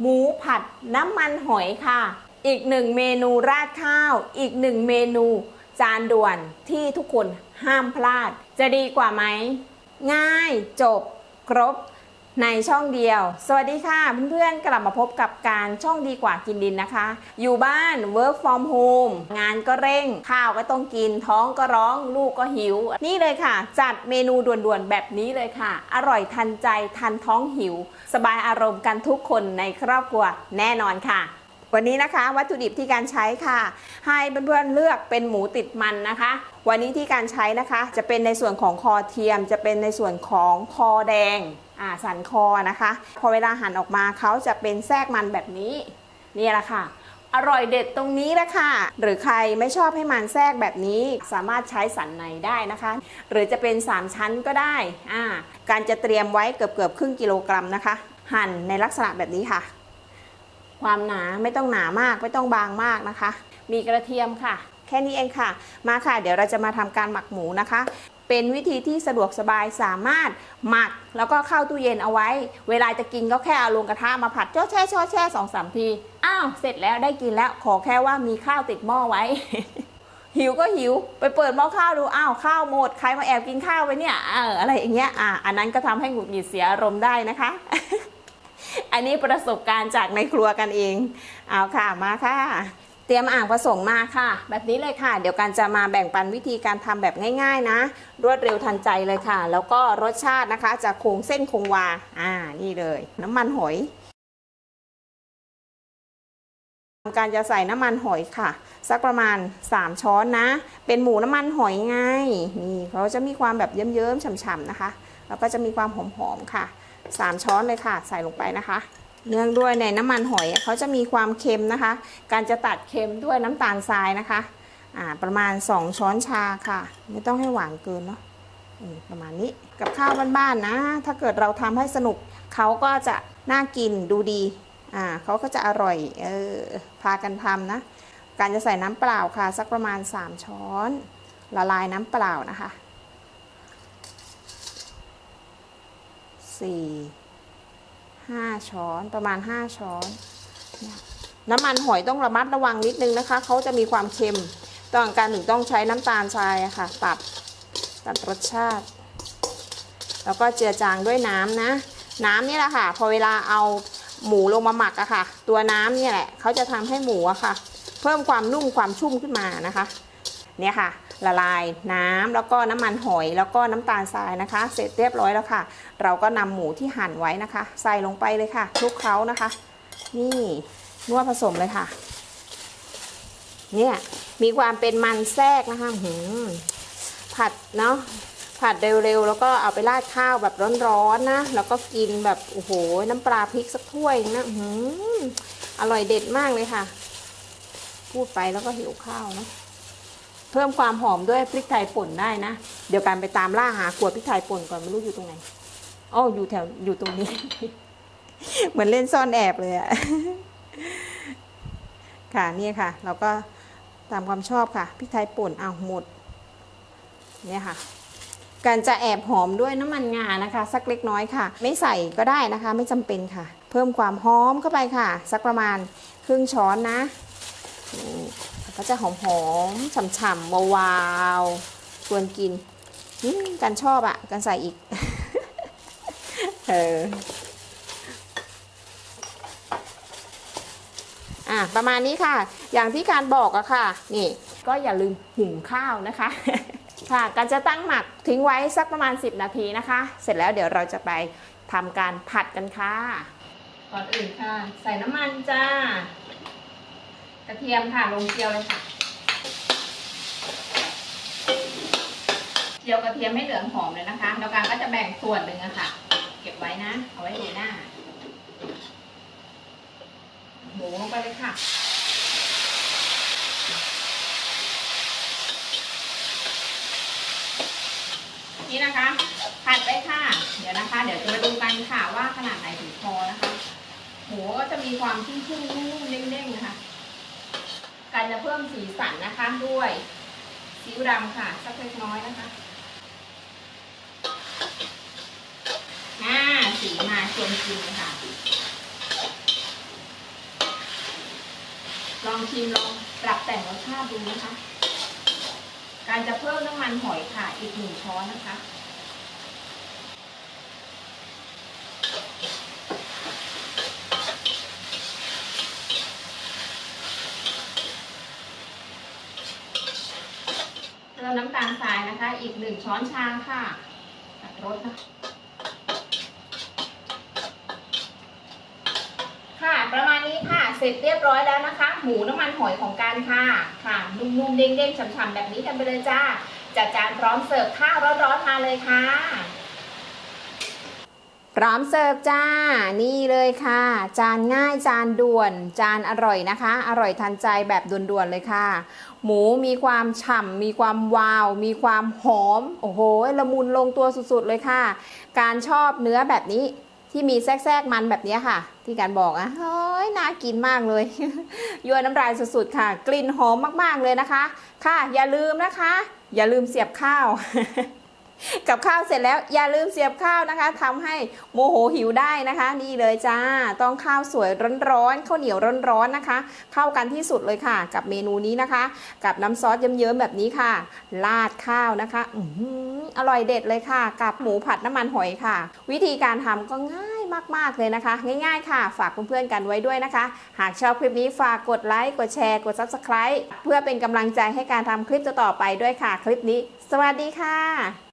หมูผัดน้ำมันหอยค่ะ อีกหนึ่งเมนูราดข้าว อีกหนึ่งเมนู จานด่วนที่ทุกคนห้ามพลาด จะดีกว่าไหม ง่ายจบ ครบ ในช่องเดียว สวัสดีค่ะเพื่อนๆกลับมาพบกับการช่องดีกว่ากินดินนะคะ อยู่บ้าน work from home งานก็เร่ง ข้าวก็ต้องกิน ท้องก็ร้อง ลูกก็หิว นี่เลยค่ะ จัดเมนูด่วนๆแบบนี้เลยค่ะ อร่อยทันใจทันท้องหิว สบายอารมณ์กันทุกคนในครอบครัวแน่นอนค่ะวันนี้นะคะวัตถุดิบที่การใช้ค่ะ ให้เพื่อนๆเลือกเป็นหมูติดมันนะคะ วันนี้ที่การใช้นะคะ จะเป็นในส่วนของคอเทียม จะเป็นในส่วนของคอแดง สันคอนะคะ พอเวลาหั่นออกมาเขาจะเป็นแทรกมันแบบนี้ นี่แหละค่ะ อร่อยเด็ดตรงนี้แหละค่ะ หรือใครไม่ชอบให้มันแทรกแบบนี้ สามารถใช้สันในได้นะคะ หรือจะเป็น 3 ชั้นก็ได้อ่าการจะเตรียมไว้เกือบเกือบครึ่งกิโลกรัมนะคะ หั่นในลักษณะแบบนี้ค่ะ ความหนาไม่ต้องหนามากไม่ต้องบางมากนะคะ มีกระเทียมค่ะ แค่นี้เองค่ะ มาค่ะ เดี๋ยวเราจะมาทำการหมักหมูนะคะ เป็นวิธีที่สะดวกสบายสามารถหมักแล้วก็เข้าตู้เย็นเอาไว้ เวลาจะกินก็แค่เอาลงกระทะมาผัดจ้อแช่จ้อแช่สองสามที อ้าว เสร็จแล้วได้กินแล้วขอแค่ว่ามีข้าวติดหม้อไว้ หิวก็หิว ไปเปิดหม้อข้าวดูอ้าวข้าวหมดใครมาแอบกินข้าวไว้เนี่ยเอออะไรอย่างเงี้ยอะอันนั้นก็ทำให้หงุดหงิดเสียอารมณ์ได้นะคะ อันนี้ประสบการณ์จากในครัวกันเองเอาค่ะมาค่ะ เตรียมอ่างผสมมาค่ะ แบบนี้เลยค่ะ เดี๋ยวกันจะมาแบ่งปันวิธีการทำแบบง่าย ๆ นะ รวดเร็วทันใจเลยค่ะ แล้วก็รสชาตินะคะจะคงเส้นคงวาอ่านี่เลย น้ำมันหอยการจะใส่น้ำมันหอยค่ะ สักประมาณ 3 ช้อนนะ เป็นหมูน้ำมันหอยไงนี่เขาจะมีความแบบเยิ้มๆฉ่ำๆนะคะ แล้วก็จะมีความหอมๆค่ะ 3 ช้อนเลยค่ะ ใส่ลงไปนะคะ เนื่องด้วยในน้ำมันหอยเขาจะมีความเค็มนะคะ การจะตัดเค็มด้วยน้ำตาลทรายนะคะอ่าประมาณ 2 ช้อนชาค่ะ ไม่ต้องให้หวานเกินเนาะประมาณนี้กับข้าวบ้านๆนะ ถ้าเกิดเราทำให้สนุกเขาก็จะน่ากินดูดีอ่าเขาก็จะอร่อยเออพากันทำนะ การจะใส่น้ำเปล่าค่ะ สักประมาณ 3 ช้อน ละลายน้ำเปล่านะคะสี่ ห้าช้อนประมาณ5ช้อน น้ำมันหอยต้องระมัดระวังนิดนึงนะคะเขาจะมีความเค็มต้องการถึงต้องใช้น้ำตาลทรายค่ะ ตัดตัดรสชาติ แล้วก็เจือจางด้วยน้ำนะ น้ำนี่แหละค่ะ พอเวลาเอาหมูลงมาหมักอะค่ะ ตัวน้ำเนี่ยแหละเขาจะทำให้หมูอะค่ะ เพิ่มความนุ่มความชุ่มขึ้นมานะคะ เนี่ยค่ะละลายน้ำแล้วก็น้ำมันหอยแล้วก็น้ำตาลทรายนะคะ เสร็จเรียบร้อยแล้วค่ะ เราก็นำหมูที่หั่นไว้นะคะ ใส่ลงไปเลยค่ะคลุกเคล้านะคะ นี่นวดผสมเลยค่ะ เนี่ยมีความเป็นมันแทรกนะคะหืมผัดเนาะผัดเร็วๆ แล้วก็เอาไปราดข้าวแบบร้อนๆนะ แล้วก็กินแบบโอ้โห น้ำปลาพริกสักถ้วยนะหืมอร่อยเด็ดมากเลยค่ะ พูดไปแล้วก็หิวข้าวนะ เพิ่มความหอมด้วยพริกไทยป่นได้นะ เดี๋ยวกันไปตามล่าหาขวดพริกไทยป่นก่อนไม่รู้อยู่ตรงไหนอ๋ออยู่แถวอยู่ตรงนี้ เหมือนเล่นซ่อนแอบเลยอะค่ะนี่ค่ะ เราก็ตามความชอบค่ะพริกไทยป่นอ้าวหมดเนี่ยค่ะการจะแอบหอมด้วยน้ำมันงานะคะ สักเล็กน้อยค่ะ ไม่ใส่ก็ได้นะคะ ไม่จำเป็นค่ะ เพิ่มความหอมเข้าไปค่ะ สักประมาณครึ่งช้อนนะ ก็จะหอมหอมๆฉ่ำๆวาวๆชวนกินการชอบอะ่ะการใส่อีก เอออะประมาณนี้ค่ะ อย่างที่การบอกอะค่ะ นี่ ก็อย่าลืมหุงข้าวนะคะ ค่ะ การจะตั้งหมักทิ้งไว้สักประมาณ 10 นาทีนะคะ เสร็จแล้วเดี๋ยวเราจะไปทำการผัดกันค่ะ ก่อนอื่นค่ะ ใส่น้ำมันจ้า กระเทียมค่ะลงเจียวเลยค่ะเจียวกระเทียมให้เหลืองหอมเลยนะคะแล้วการก็จะแบ่งส่วนหนึ่งอะค่ะ เก็บไว้นะเอาไว้ดูหน้าหมูลงไปเลยค่ะนี่นะคะผัดไปค่ะ เดี๋ยวนะคะ เดี๋ยวจะมาดูกันค่ะว่าขนาดไหนถึงพอนะคะ หมูก็จะมีความชุ่มๆนุ่มๆเด้งๆนะคะการ จะเพิ่มสีสันนะคะด้วยซีอิ๊วดำค่ะสักเล็กน้อยนะคะน่าสีมาชวนชิมค่ะ ลองชิมลองปรับแต่งรสชาติดูนะคะ การจะเพิ่มน้ำมันหอยค่ะอีกหนึ่งช้อนนะคะ ตาลทรายนะคะ อีกหนึ่งช้อนชาค่ะตัดรสนะคะค่ะ ประมาณนี้ค่ะ เสร็จเรียบร้อยแล้วนะคะ หมูน้ำมันหอยของการค่ะ ค่ะ นุ่มๆ เด้งๆฉ่ำๆแบบนี้กันไปเลยจ้า จัดจานพร้อมเสิร์ฟข้าวร้อนๆมาเลยค่ะ พร้อมเสิร์ฟจ้า นี่เลยค่ะ จานง่ายจานด่วน จานอร่อยนะคะ อร่อยทันใจแบบด่วนๆเลยค่ะ หมูมีความฉ่ำมีความวาว มีความหอม โอ้โห ละมุนลงตัวสุดๆเลยค่ะ การชอบเนื้อแบบนี้ที่มีแทรกๆมันแบบนี้ค่ะ ที่การบอกอะเฮ้ยน่ากินมากเลยยั่วน้ำลายสุดๆค่ะ กลิ่นหอมมากๆเลยนะคะ ค่ะ อย่าลืมนะคะ อย่าลืมเสียบข้าว กับข้าวเสร็จแล้วอย่าลืมเสียบข้าวนะคะทำให้โมโหหิวได้นะคะ นี่เลยจ้า ต้องข้าวสวยร้อนๆข้าวเหนียวร้อนๆนะคะ เข้ากันที่สุดเลยค่ะ กับเมนูนี้นะคะ กับน้ำซอสเยิ้มๆแบบนี้ค่ะราดข้าวนะคะอือหือร่อยเด็ดเลยค่ะ กับหมูผัดน้ำมันหอยค่ะ วิธีการทำก็ง่ายมากๆเลยนะคะ ง่ายๆค่ะ ฝากเพื่อนๆกันไว้ด้วยนะคะ หากชอบคลิปนี้ฝากกดไลค์กดแชร์ กด subscribe เพื่อเป็นกำลังใจให้การทำคลิปต่อๆไปด้วยค่ะ คลิปนี้ สวัสดีค่ะ